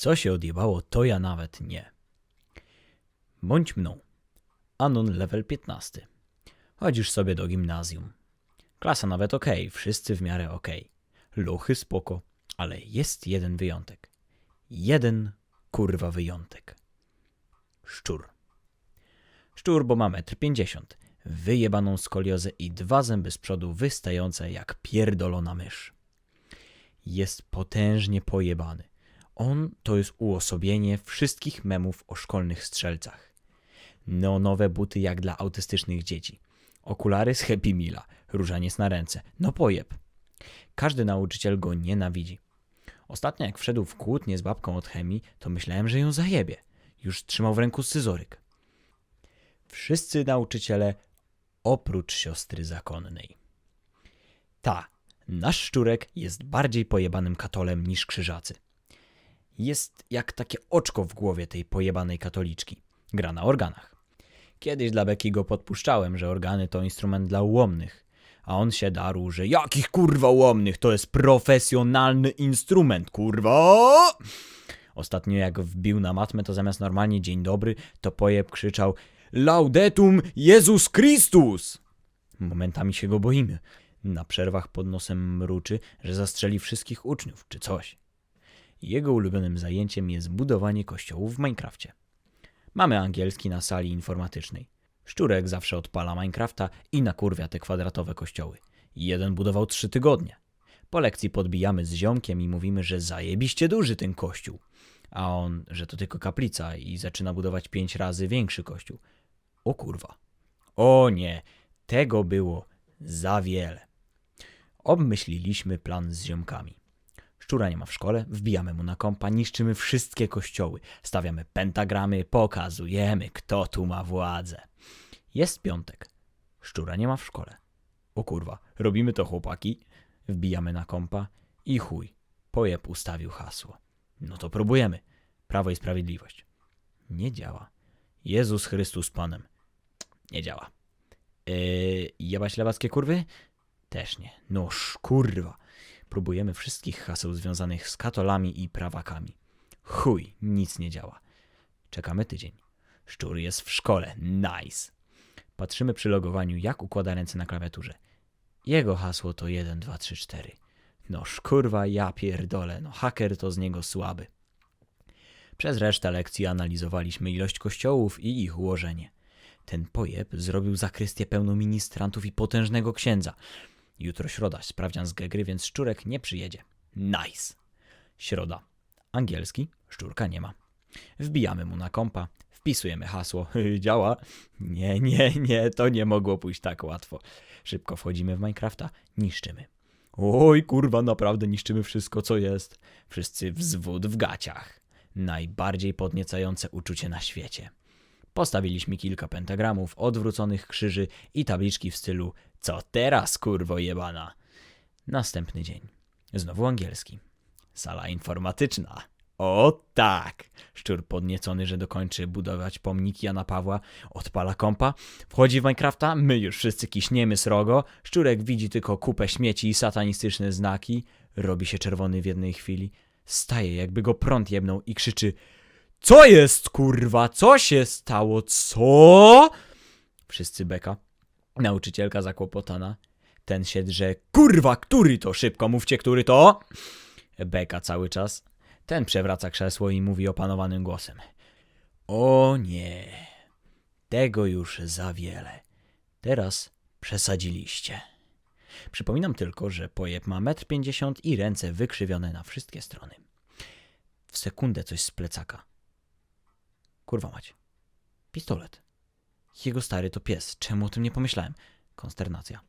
Co się odjebało, to ja nawet nie. Bądź mną. Anon level 15. Chodzisz sobie do gimnazjum. Klasa nawet okej, wszyscy w miarę okej. Luchy spoko, ale jest jeden wyjątek. Jeden kurwa wyjątek. Szczur. Szczur, bo ma 1,50 m, wyjebaną skoliozę i dwa zęby z przodu wystające jak pierdolona mysz. Jest potężnie pojebany. On to jest uosobienie wszystkich memów o szkolnych strzelcach. Neonowe buty jak dla autystycznych dzieci. Okulary z Happy Meala, różaniec na ręce. No pojeb. Każdy nauczyciel go nienawidzi. Ostatnio jak wszedł w kłótnię z babką od chemii, to myślałem, że ją zajebie. Już trzymał w ręku scyzoryk. Wszyscy nauczyciele oprócz siostry zakonnej. Ta, nasz szczurek jest bardziej pojebanym katolem niż krzyżacy. Jest jak takie oczko w głowie tej pojebanej katoliczki. Gra na organach. Kiedyś dla Beki go podpuszczałem, że organy to instrument dla ułomnych. A on się darł, że jakich kurwa ułomnych, to jest profesjonalny instrument, kurwa! Ostatnio jak wbił na matmę, to zamiast normalnie dzień dobry, to pojeb krzyczał Laudetum Jezus Chrystus! Momentami się go boimy. Na przerwach pod nosem mruczy, że zastrzeli wszystkich uczniów, czy coś. Jego ulubionym zajęciem jest budowanie kościołów w Minecrafcie. Mamy angielski na sali informatycznej. Szczurek zawsze odpala Minecrafta i nakurwia te kwadratowe kościoły. Jeden budował trzy tygodnie. Po lekcji podbijamy z ziomkiem i mówimy, że zajebiście duży ten kościół. A on, że to tylko kaplica i zaczyna budować pięć razy większy kościół. O kurwa. O nie, tego było za wiele. Obmyśliliśmy plan z ziomkami. Szczura nie ma w szkole, wbijamy mu na kompa, niszczymy wszystkie kościoły, stawiamy pentagramy, pokazujemy, kto tu ma władzę. Jest piątek. Szczura nie ma w szkole. O kurwa, robimy to chłopaki, wbijamy na kompa i chuj, pojeb ustawił hasło. No to próbujemy. Prawo i Sprawiedliwość. Nie działa. Jezus Chrystus Panem. Nie działa. Yy, jebać lewackie kurwy? Też nie. Noż kurwa. Próbujemy wszystkich haseł związanych z katolami i prawakami. Chuj, nic nie działa. Czekamy tydzień. Szczur jest w szkole. Nice. Patrzymy przy logowaniu, jak układa ręce na klawiaturze. Jego hasło to 1, 2, 3, 4. Noż kurwa, ja pierdolę. No haker to z niego słaby. Przez resztę lekcji analizowaliśmy ilość kościołów i ich ułożenie. Ten pojeb zrobił zakrystię pełną ministrantów i potężnego księdza. Jutro środa, sprawdzian z Gegry, więc szczurek nie przyjedzie. Nice. Środa. Angielski, szczurka nie ma. Wbijamy mu na kompa, wpisujemy hasło. Działa? Nie, nie, nie, to nie mogło pójść tak łatwo. Szybko wchodzimy w Minecrafta, niszczymy. Oj, kurwa, naprawdę niszczymy wszystko, co jest. Wszyscy wzwód w gaciach. Najbardziej podniecające uczucie na świecie. Postawiliśmy kilka pentagramów, odwróconych krzyży i tabliczki w stylu Co teraz, kurwo jebana? Następny dzień. Znowu angielski. Sala informatyczna. O tak! Szczur podniecony, że dokończy budować pomnik Jana Pawła, odpala kompa, wchodzi w Minecrafta, my już wszyscy kiśniemy srogo, Szczurek widzi tylko kupę śmieci i satanistyczne znaki, robi się czerwony w jednej chwili, staje jakby go prąd jebnął i krzyczy Co jest kurwa? Co się stało? Co? Wszyscy beka. Nauczycielka zakłopotana. Ten się drze Kurwa, który to? Szybko mówcie, który to? Beka cały czas. Ten przewraca krzesło i mówi opanowanym głosem. O nie, tego już za wiele. Teraz przesadziliście. Przypominam tylko, że pojeb ma 1,50 m i ręce wykrzywione na wszystkie strony. W sekundę coś z plecaka. Kurwa mać. Pistolet. Jego stary to pies. Czemu o tym nie pomyślałem? Konsternacja.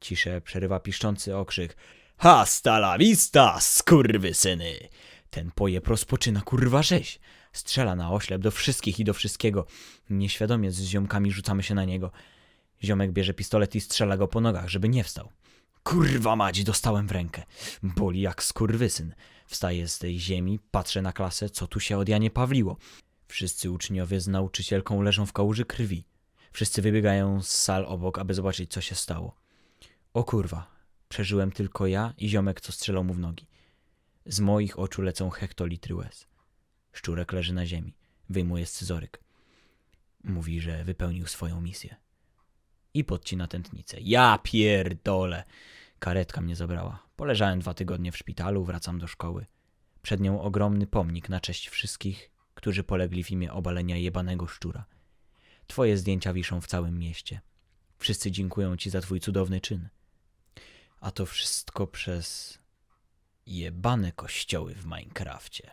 Ciszę przerywa piszczący okrzyk. Hasta la vista, skurwysyny! Ten pojeb rozpoczyna kurwa rzeź. Strzela na oślep do wszystkich i do wszystkiego. Nieświadomie z ziomkami rzucamy się na niego. Ziomek bierze pistolet i strzela go po nogach, żeby nie wstał. Kurwa mać, dostałem w rękę. Boli jak skurwysyn. Wstaję z tej ziemi, patrzę na klasę, co tu się od Janie Pawliło. Wszyscy uczniowie z nauczycielką leżą w kałuży krwi. Wszyscy wybiegają z sal obok, aby zobaczyć, co się stało. O kurwa, przeżyłem tylko ja i ziomek, co strzelał mu w nogi. Z moich oczu lecą hektolitry łez. Szczurek leży na ziemi. Wyjmuje scyzoryk. Mówi, że wypełnił swoją misję. I podcina tętnicę. Ja pierdolę! Karetka mnie zabrała. Poleżałem dwa tygodnie w szpitalu, wracam do szkoły. Przed nią ogromny pomnik na cześć wszystkich, którzy polegli w imię obalenia jebanego szczura. Twoje zdjęcia wiszą w całym mieście. Wszyscy dziękują ci za twój cudowny czyn. A to wszystko przez jebane kościoły w Minecrafcie.